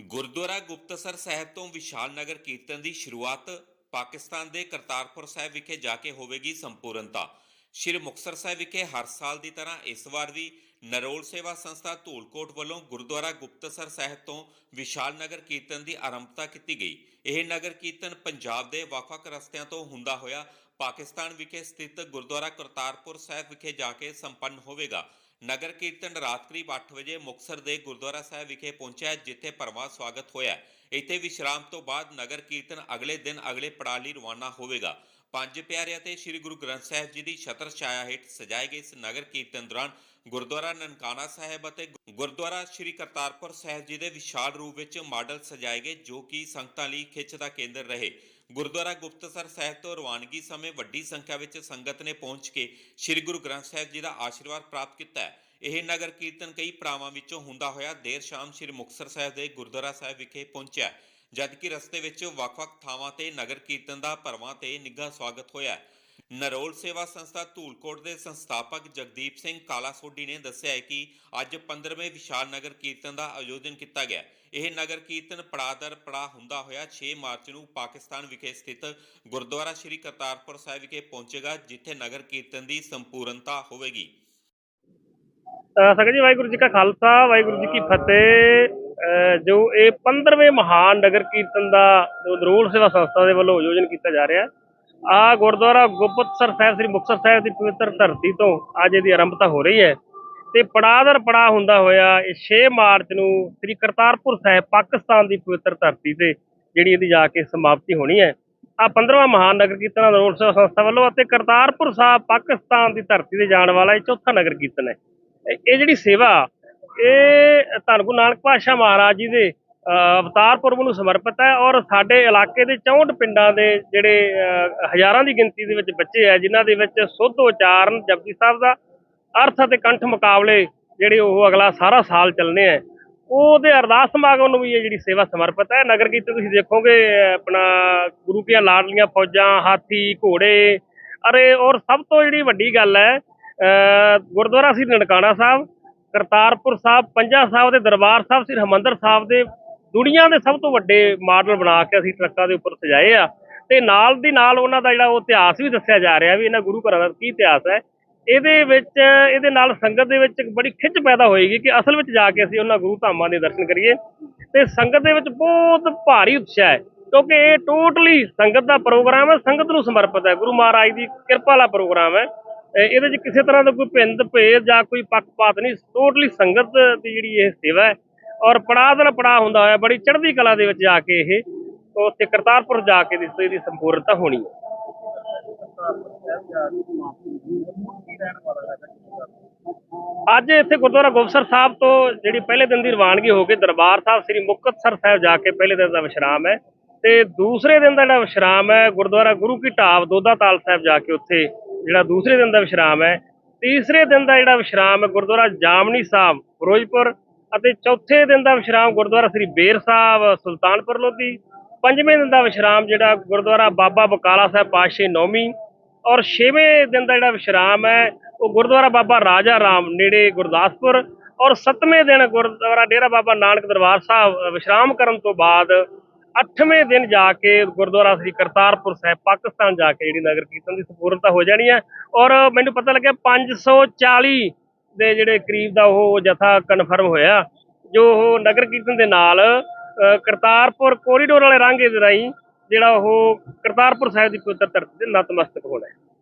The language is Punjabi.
ਗੁਰਦੁਆਰਾ ਗੁਪਤਸਰ ਸਾਹਿਬ ਤੋਂ ਵਿਸ਼ਾਲ ਨਗਰ ਕੀਰਤਨ ਦੀ ਸ਼ੁਰੂਆਤ ਪਾਕਿਸਤਾਨ ਦੇ ਕਰਤਾਰਪੁਰ ਸਾਹਿਬ ਵਿਖੇ ਜਾ ਕੇ ਹੋਵੇਗੀ ਸੰਪੂਰਨਤਾ। ਸ਼੍ਰੀ ਮੁਕਤਸਰ ਸਾਹਿਬ ਵਿਖੇ ਹਰ ਸਾਲ ਦੀ ਤਰ੍ਹਾਂ ਇਸ ਵਾਰ ਵੀ ਨਰੋਲ ਸੇਵਾ ਸੰਸਥਾ ਧੂਲਕੋਟ ਵੱਲੋਂ ਗੁਰਦੁਆਰਾ ਗੁਪਤਸਰ ਸਾਹਿਬ ਤੋਂ ਵਿਸ਼ਾਲ ਨਗਰ ਕੀਰਤਨ ਦੀ ਆਰੰਭਤਾ ਕੀਤੀ ਗਈ। ਇਹ ਨਗਰ ਕੀਰਤਨ ਪੰਜਾਬ ਦੇ ਵੱਖ-ਵੱਖ ਰਸਤਿਆਂ ਤੋਂ ਹੁੰਦਾ ਹੋਇਆ ਪਾਕਿਸਤਾਨ ਵਿਖੇ ਸਥਿਤ ਗੁਰਦੁਆਰਾ ਕਰਤਾਰਪੁਰ ਸਾਹਿਬ ਵਿਖੇ ਜਾ ਕੇ ਸੰਪੰਨ ਹੋਵੇਗਾ। ਨਗਰ ਕੀਰਤਨ ਰਾਤ ਕਰੀਬ 8 ਵਜੇ ਮੁਕਤਸਰ ਦੇ ਗੁਰਦੁਆਰਾ ਸਾਹਿਬ ਵਿਖੇ ਪਹੁੰਚਿਆ ਜਿੱਥੇ ਭਰਵਾਂ ਸਵਾਗਤ ਹੋਇਆ ਇੱਥੇ ਵਿਸ਼ਰਾਮ ਤੋਂ ਬਾਅਦ ਨਗਰ ਕੀਰਤਨ ਅਗਲੇ ਦਿਨ ਅਗਲੇ ਪੜਾਅ ਲਈ ਰਵਾਨਾ ਹੋਵੇਗਾ। ਪੰਜ ਪਿਆਰੇ ਅਤੇ ਸ੍ਰੀ ਗੁਰੂ ਗ੍ਰੰਥ ਸਾਹਿਬ ਜੀ ਦੀ ਛਤਰ ਛਾਇਆ ਹੇਠ ਸਜਾਏ ਗਏ ਇਸ ਨਗਰ ਕੀਰਤਨ ਦੌਰਾਨ ਗੁਰਦੁਆਰਾ ਨਨਕਾਣਾ ਸਾਹਿਬ ਅਤੇ ਗੁਰਦੁਆਰਾ ਸ੍ਰੀ ਕਰਤਾਰਪੁਰ ਸਾਹਿਬ ਜੀ ਦੇ ਵਿਸ਼ਾਲ ਰੂਪ ਵਿੱਚ ਮਾਡਲ ਸਜਾਏ ਗਏ ਜੋ ਕਿ ਸੰਗਤਾਂ ਲਈ ਖਿੱਚ ਦਾ ਕੇਂਦਰ ਰਹੇ। ਗੁਰਦੁਆਰਾ ਗੁਪਤਸਰ ਸਾਹਿਬ ਤੋਂ ਰਵਾਨਗੀ ਸਮੇਂ ਵੱਡੀ ਸੰਖਿਆ ਵਿੱਚ ਸੰਗਤ ਨੇ ਪਹੁੰਚ ਕੇ ਸ੍ਰੀ ਗੁਰੂ ਗ੍ਰੰਥ ਸਾਹਿਬ ਜੀ ਦਾ ਆਸ਼ੀਰਵਾਦ ਪ੍ਰਾਪਤ ਕੀਤਾ ਹੈ। ਇਹ ਨਗਰ ਕੀਰਤਨ ਕਈ ਪੜਾਵਾਂ ਵਿੱਚੋਂ ਹੁੰਦਾ ਹੋਇਆ ਦੇਰ ਸ਼ਾਮ ਸ੍ਰੀ ਮੁਕਤਸਰ ਸਾਹਿਬ ਦੇ ਗੁਰਦੁਆਰਾ ਸਾਹਿਬ ਵਿਖੇ ਪਹੁੰਚਿਆ ਜਦਕਿ ਰਸਤੇ ਵਿੱਚ ਵੱਖ-ਵੱਖ ਥਾਵਾਂ ਤੇ ਨਗਰ ਕੀਰਤਨ ਦਾ ਭਰਵਾਂ ਤੇ ਨਿੱਘਾ ਸਵਾਗਤ ਹੋਇਆ ਨਰੋਲ ਸੇਵਾ ਸੰਸਥਾ ਧੂਲਕੋਟ ਦੇ ਸੰਸਥਾਪਕ ਜਗਦੀਪ ਸਿੰਘ ਕਾਲਾ ਸੋਢੀ ਨੇ ਦੱਸਿਆ ਹੈ ਕਿ ਅੱਜ 15ਵੇਂ ਵਿਸ਼ਾਲ ਨਗਰ ਕੀਰਤਨ ਦਾ ਆਯੋਜਨ ਕੀਤਾ ਗਿਆ ਇਹ ਨਗਰ ਕੀਰਤਨ ਪੜਾਦਰ ਪੜਾ ਹੁੰਦਾ ਹੋਇਆ 6 ਮਾਰਚ ਨੂੰ ਪਾਕਿਸਤਾਨ ਵਿਖੇ ਸਥਿਤ ਗੁਰਦੁਆਰਾ ਸ੍ਰੀ ਕਰਤਾਰਪੁਰ ਸਾਹਿਬ ਵਿਖੇ ਪਹੁੰਚੇਗਾ, ਜਿੱਥੇ ਨਗਰ ਕੀਰਤਨ ਦੀ ਸੰਪੂਰਨਤਾ ਹੋਵੇਗੀ। ਅਹ ਜੀ, ਵਾਹਿਗੁਰੂ ਜੀ ਕਾ ਖਾਲਸਾ, ਵਾਹਿਗੁਰੂ ਜੀ ਕੀ ਫਤਿਹ। ਜੋ ਇਹ 15ਵੇਂ ਮਹਾਨ ਨਗਰ ਕੀਰਤਨ ਦਾ ਜੋ ਨਰੋਲ ਸੇਵਾ ਸੰਸਥਾ ਦੇ ਵੱਲੋਂ ਆਯੋਜਨ ਕੀਤਾ ਜਾ ਰਿਹਾ ਹੈ। ਆ ਗੁਰਦੁਆਰਾ ਗੁਪਤਸਰ ਸਾਹਿਬ, ਸ੍ਰੀ ਮੁਕਤਸਰ ਸਾਹਿਬ ਦੀ ਪਵਿੱਤਰ ਧਰਤੀ ਤੋਂ ਅੱਜ ਇਹਦੀ ਆਰੰਭਤਾ ਹੋ ਰਹੀ ਹੈ ਤੇ ਪੜਾਦਰ ਪੜਾਅ ਹੁੰਦਾ ਹੋਇਆ ਇਹ 6 ਮਾਰਚ ਨੂੰ ਸ੍ਰੀ ਕਰਤਾਰਪੁਰ ਸਾਹਿਬ, ਪਾਕਿਸਤਾਨ ਦੀ ਪਵਿੱਤਰ ਧਰਤੀ ਤੇ ਜਿਹੜੀ ਇਹਦੀ ਜਾ ਕੇ ਸਮਾਪਤੀ ਹੋਣੀ ਹੈ। ਆ 15ਵਾਂ ਮਹਾਨ ਨਗਰ ਕੀਰਤਨ ਨਰੋਲ ਸੇਵਾ ਸੰਸਥਾ ਵੱਲੋਂ ਅਤੇ ਕਰਤਾਰਪੁਰ ਸਾਹਿਬ, ਪਾਕਿਸਤਾਨ ਦੀ ਧਰਤੀ ਤੇ ਜਾਣ ਵਾਲਾ ਇਹ ਚੌਥਾ ਨਗਰ ਕੀਰਤਨ ਹੈ। ਇਹ ਜਿਹੜੀ ਸੇਵਾ ਇਹ ਧੰਨ ਗੁਰੂ ਨਾਨਕ ਪਾਤਸ਼ਾਹ ਮਹਾਰਾਜ ਜੀ ਦੇ ਅਵਤਾਰ ਪੁਰਬ ਨੂੰ ਸਮਰਪਿਤ ਹੈ ਔਰ ਸਾਡੇ ਇਲਾਕੇ ਦੇ 64 ਪਿੰਡਾਂ ਦੇ ਜਿਹੜੇ ਹਜ਼ਾਰਾਂ ਦੀ ਗਿਣਤੀ ਦੇ ਵਿੱਚ ਬੱਚੇ ਹੈ, ਜਿਨ੍ਹਾਂ ਦੇ ਵਿੱਚ ਸੁੱਧ ਉਚਾਰਨ ਜਪਜੀ ਸਾਹਿਬ ਦਾ ਅਰਥ ਅਤੇ ਕੰਠ ਮੁਕਾਬਲੇ ਜਿਹੜੇ ਉਹ ਅਗਲਾ ਸਾਰਾ ਸਾਲ ਚੱਲਣੇ ਹੈ। ਉਹਦੇ ਅਰਦਾਸ ਸਮਾਗਮ ਨੂੰ ਵੀ ਇਹ ਜਿਹੜੀ ਸੇਵਾ ਸਮਰਪਿਤ ਹੈ। ਨਗਰ ਕੀਰਤਨ ਤੁਸੀਂ ਦੇਖੋਗੇ ਆਪਣਾ ਗੁਰੂ ਕੀਆਂ ਲਾਡਲੀਆਂ ਫੌਜਾਂ, ਹਾਥੀ, ਘੋੜੇ, ਅਰੇ, ਔਰ ਸਭ ਤੋਂ ਜਿਹੜੀ ਵੱਡੀ ਗੱਲ ਹੈ ਗੁਰਦੁਆਰਾ ਸ੍ਰੀ ਨਨਕਾਣਾ ਸਾਹਿਬ ਕਰਤਾਰਪੁਰ ਸਾਹਿਬ, ਪੰਜਾ ਸਾਹਿਬ ਦੇ ਦਰਬਾਰ ਸਾਹਿਬ ਸ੍ਰੀ ਹਰਿਮੰਦਰ ਸਾਹਿਬ ਦੇ ਦੁਨੀਆ ਦੇ ਸਭ ਤੋਂ ਵੱਡੇ ਮਾਡਲ ਬਣਾ ਕੇ ਅਸੀਂ ਟਰੱਕਾਂ ਦੇ ਉੱਪਰ ਸਜਾਏ ਆ। ਤੇ ਨਾਲ ਦੀ ਨਾਲ ਉਹਨਾਂ ਦਾ ਜਿਹੜਾ ਉਹ ਇਤਿਹਾਸ ਵੀ ਦੱਸਿਆ ਜਾ ਰਿਹਾ ਵੀ ਇਹਨਾਂ ਗੁਰੂ ਘਰਾਂ ਦਾ ਕੀ ਇਤਿਹਾਸ ਹੈ। ਇਹਦੇ ਵਿੱਚ, ਇਹਦੇ ਨਾਲ ਸੰਗਤ ਦੇ ਵਿੱਚ ਇੱਕ ਬੜੀ ਖਿੱਚ ਪੈਦਾ ਹੋਏਗੀ ਕਿ ਅਸਲ ਵਿੱਚ ਜਾ ਕੇ ਅਸੀਂ ਉਹਨਾਂ ਗੁਰੂ ਧਾਮਾਂ ਦੇ ਦਰਸ਼ਨ ਕਰੀਏ। ਤੇ ਸੰਗਤ ਦੇ ਵਿੱਚ ਬਹੁਤ ਭਾਰੀ ਉਤਸ਼ਾਹ ਹੈ, ਕਿਉਂਕਿ ਇਹ ਟੋਟਲੀ ਸੰਗਤ ਦਾ ਪ੍ਰੋਗਰਾਮ ਹੈ, ਸੰਗਤ ਨੂੰ ਸਮਰਪਿਤ ਹੈ। ਗੁਰੂ ਮਹਾਰਾਜ ਦੀ ਕਿਰਪਾ ਵਾਲਾ ਪ੍ਰੋਗਰਾਮ ਹੈ। ਇਹਦੇ 'ਚ ਕਿਸੇ ਤਰ੍ਹਾਂ ਦਾ ਕੋਈ ਭਿੰਦ ਭੇਦ ਜਾਂ ਕੋਈ ਪੱਖਪਾਤ ਨਹੀਂ ਟੋਟਲੀ ਸੰਗਤ ਦੀ ਜਿਹੜੀ ਇਹ ਸੇਵਾ ਹੈ। ਔਰ ਪੜਾਅ ਦਰ ਪੜਾਅ ਹੁੰਦਾ ਹੋਇਆ, ਬੜੀ ਚੜ੍ਹਦੀ ਕਲਾ ਦੇ ਵਿੱਚ ਜਾ ਕੇ ਇਹ ਉੱਥੇ ਕਰਤਾਰਪੁਰ ਜਾ ਕੇ ਦੀ ਇਹਦੀ ਸੰਪੂਰਨਤਾ ਹੋਣੀ ਹੈ। ਅੱਜ ਇੱਥੇ ਗੁਰਦੁਆਰਾ ਗੁਪਤਸਰ ਸਾਹਿਬ ਤੋਂ ਜਿਹੜੀ ਪਹਿਲੇ ਦਿਨ ਦੀ ਰਵਾਨਗੀ ਹੋ ਕੇ ਦਰਬਾਰ ਸਾਹਿਬ, ਸ੍ਰੀ ਮੁਕਤਸਰ ਸਾਹਿਬ ਜਾ ਕੇ ਪਹਿਲੇ ਦਿਨ ਦਾ ਵਿਸ਼ਰਾਮ ਹੈ। ਤੇ ਦੂਸਰੇ ਦਿਨ ਦਾ ਜਿਹੜਾ ਵਿਸ਼ਰਾਮ ਹੈ, ਗੁਰਦੁਆਰਾ ਗੁਰੂ ਕੀ ਢਾਬ ਦੋਦਾ ਤਾਲ ਸਾਹਿਬ ਜਾ ਕੇ ਉੱਥੇ ਜਿਹੜਾ ਦੂਸਰੇ ਦਿਨ ਦਾ ਵਿਸ਼ਰਾਮ ਹੈ, ਤੀਸਰੇ ਦਿਨ ਦਾ ਜਿਹੜਾ ਵਿਸ਼ਰਾਮ ਹੈ ਗੁਰਦੁਆਰਾ ਜਾਮਨੀ ਸਾਹਿਬ, ਫਿਰੋਜ਼ਪੁਰ ਅਤੇ ਚੌਥੇ ਦਿਨ ਦਾ ਵਿਸ਼ਰਾਮ ਗੁਰਦੁਆਰਾ ਸ੍ਰੀ ਬੇਰ ਸਾਹਿਬ, ਸੁਲਤਾਨਪੁਰ ਲੋਧੀ, ਪੰਜਵੇਂ ਦਿਨ ਦਾ ਵਿਸ਼ਰਾਮ ਜਿਹੜਾ ਗੁਰਦੁਆਰਾ ਬਾਬਾ ਬਕਾਲਾ ਸਾਹਿਬ ਪਾਤਸ਼ਾਹੀ ਨੌਮੀ ਔਰ ਛੇਵੇਂ ਦਿਨ ਦਾ ਜਿਹੜਾ ਵਿਸ਼ਰਾਮ ਹੈ, ਉਹ ਗੁਰਦੁਆਰਾ ਬਾਬਾ ਰਾਜਾ ਰਾਮ ਨੇੜੇ ਗੁਰਦਾਸਪੁਰ ਔਰ ਸੱਤਵੇਂ ਦਿਨ ਗੁਰਦੁਆਰਾ ਡੇਰਾ ਬਾਬਾ ਨਾਨਕ ਦਰਬਾਰ ਸਾਹਿਬ ਵਿਸ਼ਰਾਮ ਕਰਨ ਤੋਂ ਬਾਅਦ ਅੱਠਵੇਂ ਦਿਨ ਜਾ ਕੇ ਗੁਰਦੁਆਰਾ ਸ੍ਰੀ ਕਰਤਾਰਪੁਰ ਸਾਹਿਬ, ਪਾਕਿਸਤਾਨ ਜਾ ਕੇ ਜਿਹੜੀ ਨਗਰ ਕੀਰਤਨ ਦੀ ਸੰਪੂਰਨਤਾ ਹੋ ਜਾਣੀ ਹੈ। ਔਰ ਮੈਨੂੰ ਪਤਾ ਲੱਗਿਆ 540 ਦੇ ਜਿਹੜੇ ਕਰੀਬ ਦਾ ਉਹ ਜਥਾ ਕਨਫਰਮ ਹੋਇਆ, ਜੋ ਉਹ ਨਗਰ ਕੀਰਤਨ ਦੇ ਨਾਲ ਕਰਤਾਰਪੁਰ ਕੋਰੀਡੋਰ ਵਾਲੇ ਰਾਂਗੇ ਦੇ ਰਾਹੀਂ ਜਿਹੜਾ ਉਹ ਕਰਤਾਰਪੁਰ ਸਾਹਿਬ ਦੀ ਪਵਿੱਤਰ ਧਰਤੀ ਤੇ ਨਤਮਸਤਕ ਹੋਣਾ ਹੈ।